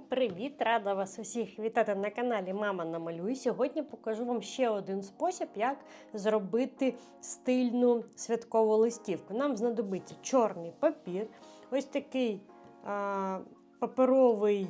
Привіт! Рада вас усіх вітати на каналі Мама Намалюй. Сьогодні покажу вам ще один спосіб, як зробити стильну святкову листівку. Нам знадобиться чорний папір, ось такий а, паперовий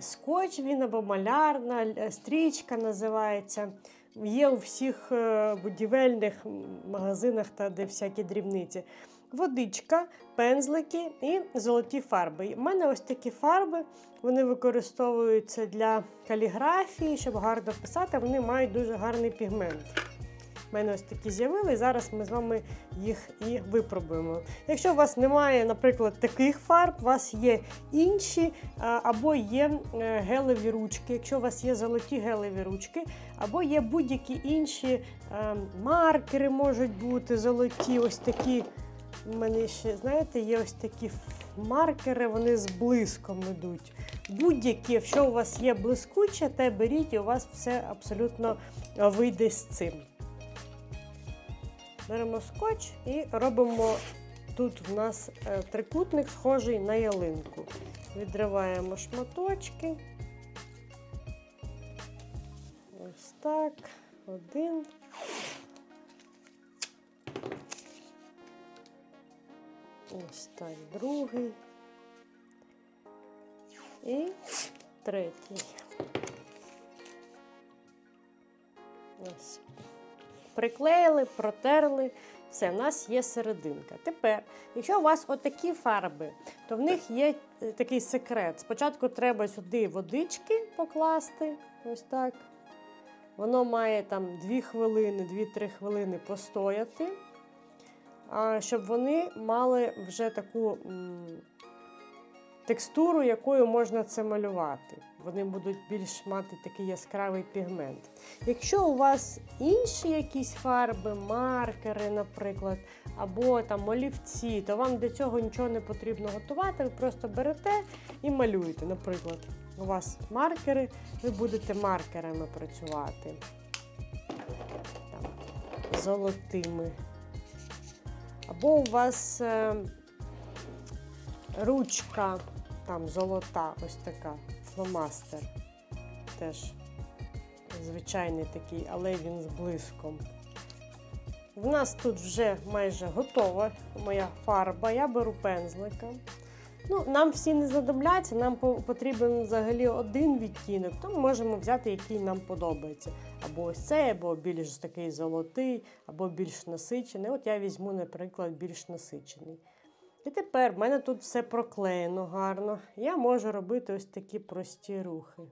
скотч, він або малярна стрічка називається. Є у всіх е, будівельних магазинах та де всякі дрібниці. Водичка, пензлики і золоті фарби. У мене ось такі фарби, вони використовуються для каліграфії, щоб гарно писати, вони мають дуже гарний пігмент. У мене ось такі з'явили, зараз ми з вами їх і випробуємо. Якщо у вас немає, наприклад, таких фарб, у вас є інші, або є е, гелеві ручки, якщо у вас є золоті гелеві ручки, або є будь-які інші е, маркери, можуть бути золоті, ось такі. У мене ще, знаєте, є ось такі маркери, вони з блиском йдуть. Будь-які, якщо у вас є блискуче, те беріть і у вас все абсолютно вийде з цим. Беремо скотч і робимо тут в нас е, трикутник, схожий на ялинку. Відриваємо шматочки. Ось так. Один. Ось так, другий. І третій. Ось. Приклеїли, протерли. Все, в нас є серединка. Тепер, якщо у вас отакі фарби, то в них є е, такий секрет. Спочатку треба сюди водички покласти. Ось так. Воно має там 2 хвилини, 2-3 хвилини постояти щоб вони мали вже таку текстуру, якою можна це малювати. Вони будуть більш мати такий яскравий пігмент. Якщо у вас інші якісь фарби, маркери, наприклад, або там олівці, то вам для цього нічого не потрібно готувати. Ви просто берете і малюєте. Наприклад, у вас маркери, ви будете маркерами працювати. Там, Золотими. Або у вас е, ручка там золота, ось така, фломастер. Теж звичайний такий, але він з блиском. В нас тут вже майже готова моя фарба. Я беру пензлика. Ну, Нам всі не знадобляться, нам потрібен взагалі один відтінок, то ми можемо взяти, який нам подобається. Або ось цей, або більш такий золотий, або більш насичений. От я візьму, наприклад, більш насичений. І тепер в мене тут все проклеєно гарно. Я можу робити ось такі прості рухи.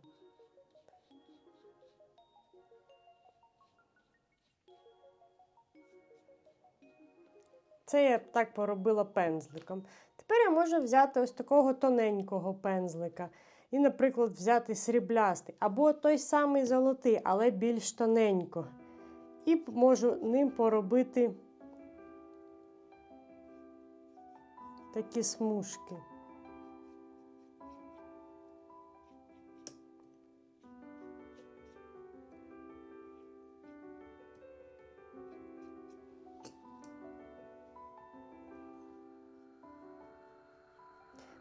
Це я так поробила пензликом. Тепер я можу взяти ось такого тоненького пензлика. І, наприклад, взяти сріблястий, або той самий золотий, але більш тоненько. І можу ним поробити такі смужки.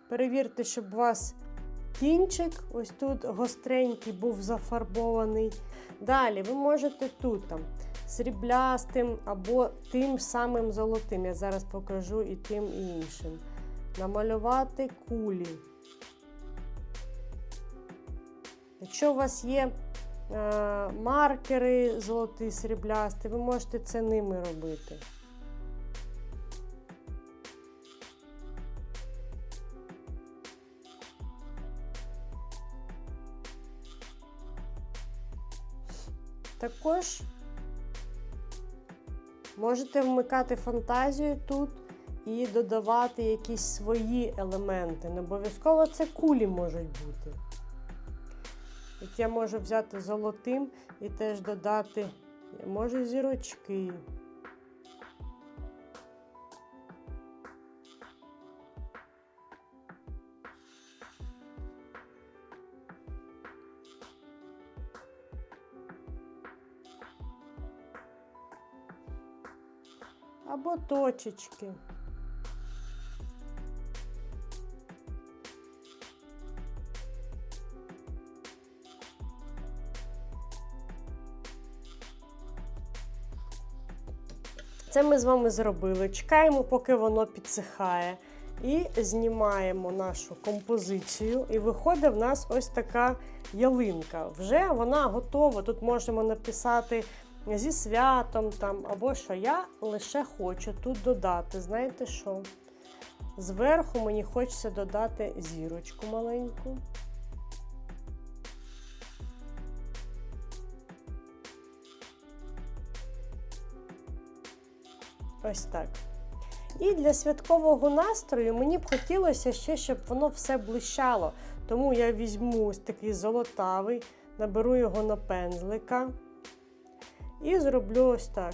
Перевірте, щоб у вас кінчик, ось тут гостренький був зафарбований. Далі ви можете тут там сріблястим або тим самим золотим. Я зараз покажу і тим і іншим. Намалювати кулі. Якщо у вас є е, маркери золотий, сріблясті, ви можете це ними робити. Також можете вмикати фантазію тут і додавати якісь свої елементи. Не обов'язково це кулі можуть бути. Як я можу взяти золотим і теж додати, може, зірочки. або точечки. Це ми з вами зробили. Чекаємо, поки воно підсихає. І знімаємо нашу композицію, і виходить в нас ось така ялинка. Вже вона готова. Тут можемо написати зі святом там, або що. Я лише хочу тут додати. Знаєте що? Зверху мені хочеться додати зірочку маленьку. Ось так. І для святкового настрою мені б хотілося ще, щоб воно все блищало. Тому я візьму ось такий золотавий, наберу його на пензлика і зроблю ось так.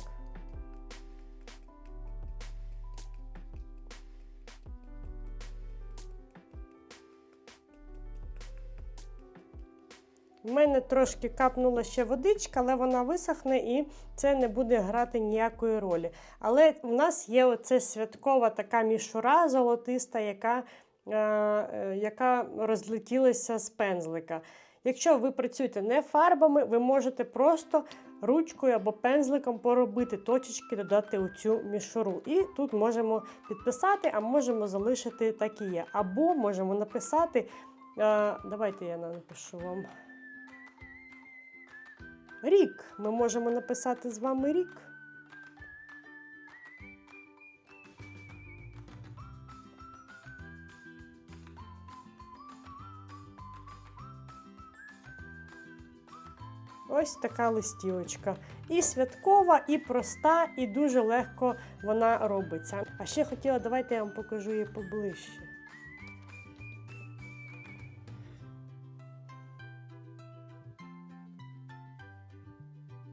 У мене трошки капнула ще водичка, але вона висохне і це не буде грати ніякої ролі. Але в нас є оце святкова така мішура золотиста, яка, е, е, яка розлетілася з пензлика. Якщо ви працюєте не фарбами, ви можете просто ручкою або пензликом поробити точечки, додати у цю мішуру. І тут можемо підписати, а можемо залишити так і є. Або можемо написати. е, Давайте я напишу вам. Рік. Ми можемо написати з вами рік. Ось така листівочка. І святкова, і проста, і дуже легко вона робиться. А ще хотіла, давайте я вам покажу її поближче.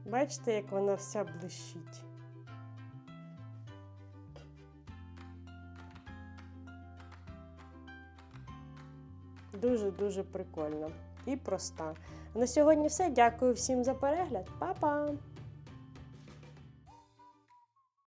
Бачите, як вона вся блищить. Дуже-дуже прикольно і проста. На сьогодні все. Дякую всім за перегляд. Па-па!